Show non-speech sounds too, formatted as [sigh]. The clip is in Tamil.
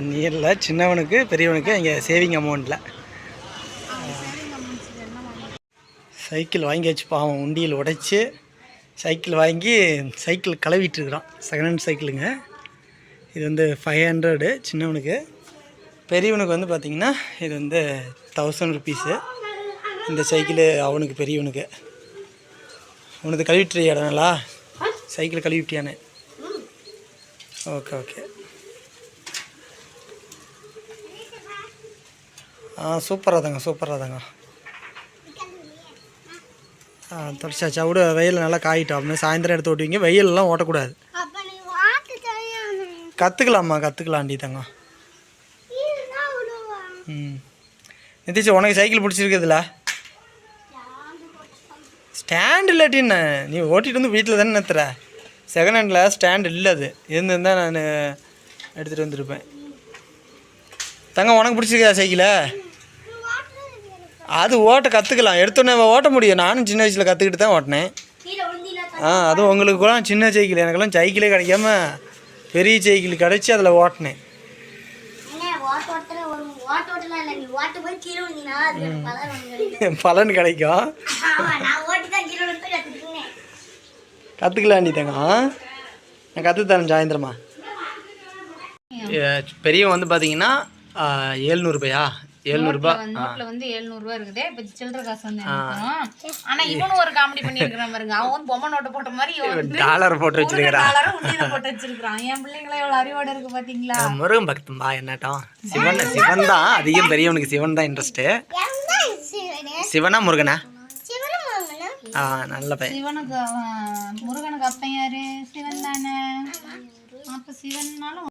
நீரில் சின்னவனுக்கு பெரியவனுக்கு இங்கே சேவிங் அமௌண்ட்டில் சைக்கிள் வாங்கியாச்சு பாவம் உண்டியல் உடைச்சி சைக்கிள் வாங்கி சைக்கிள் கழுவிட்டுருக்குறான் செகண்ட் ஹேண்ட் சைக்கிளுங்க இது வந்து ஃபைவ் ஹண்ட்ரடு சின்னவனுக்கு. பெரியவனுக்கு வந்து பார்த்திங்கன்னா இது வந்து தௌசண்ட் ருபீஸு இந்த சைக்கிள் அவனுக்கு பெரியவனுக்கு. உனது கழுவிட்டு இடம்லா சைக்கிள் கழுவிட்டியானே ஓகே ஓகே ஆ சூப்பராக தாங்க சூப்பராக தாங்க ஆ தொடச்சாச்சா. விட வெயில் நல்லா காயிட்டோம் அப்படியே சாயந்தரம் எடுத்து ஓட்டுவீங்க. வெயிலெலாம் ஓட்டக்கூடாது. கற்றுக்கலாம்மா கற்றுக்கலாண்டி தங்க ம். நிதிஷ் உனக்கு சைக்கிள் பிடிச்சிருக்குதுல? ஸ்டாண்ட் இல்லாட்டின்னு நீ ஓட்டிகிட்டு வந்து வீட்டில் தானே நிறுத்துற? செகண்ட் ஹேண்டில் ஸ்டாண்ட் இல்லை அது. இருந்திருந்தால் நான் எடுத்துகிட்டு வந்திருப்பேன். தங்க உனக்கு பிடிச்சிருக்கா சைக்கிளை? அது ஓட்ட கற்றுக்கலாம் எடுத்தோடனே ஓட்ட முடியும். நானும் சின்ன வயசில் கற்றுக்கிட்டு தான் ஓட்டினேன். கீழே விழுந்தினா ஆ அதுவும் உங்களுக்கு கூட சின்ன சைக்கிள். எனக்கெல்லாம் சைக்கிளே கிடைக்காம பெரிய சைக்கிள் கிடச்சி அதில் ஓட்டினேன். [laughs] பலன் கிடைக்கும். ஆமா நான் ஓட்டி தான் கீழே விழுந்து கற்றுக்கிட்டேன் கற்றுக்கலாண்டி தங்க நான் கற்றுத்தரேன் சாயந்தரமா. பெரியவன் வந்து பார்த்தீங்கன்னா ஏழ்நூறுபாயா ஏழ்நூறுபா நோட்ல வந்து 700 ரூபாய் இருக்குது. இப்ப சில்லற காசு வந்து ஆனா இவனும் ஒரு காமெடி பண்ணிருக்கான் பாருங்க. அவன் பொம்மை நோட்டு போட்ட மாதிரி டாலர் போட்டு டாலரை உண்டியில போட்டு வச்சிருக்கான் என் பிள்ளைங்களே எவ்வளவு அறிவோட இருக்கு பாத்தீங்களா? முருகன் பக்தம்பா என்னட்டம் சிவன் சிவன் தான் அதிகம் பெரியவனுக்கு சிவன் தான் இன்ட்ரெஸ்ட்டு சிவனே முருகனா? ஆ நல்ல பையன். சிவனுக்கு முருகனுக்கு அப்பன் யாரு சிவன் தானே. அப்ப சிவன்னாலும்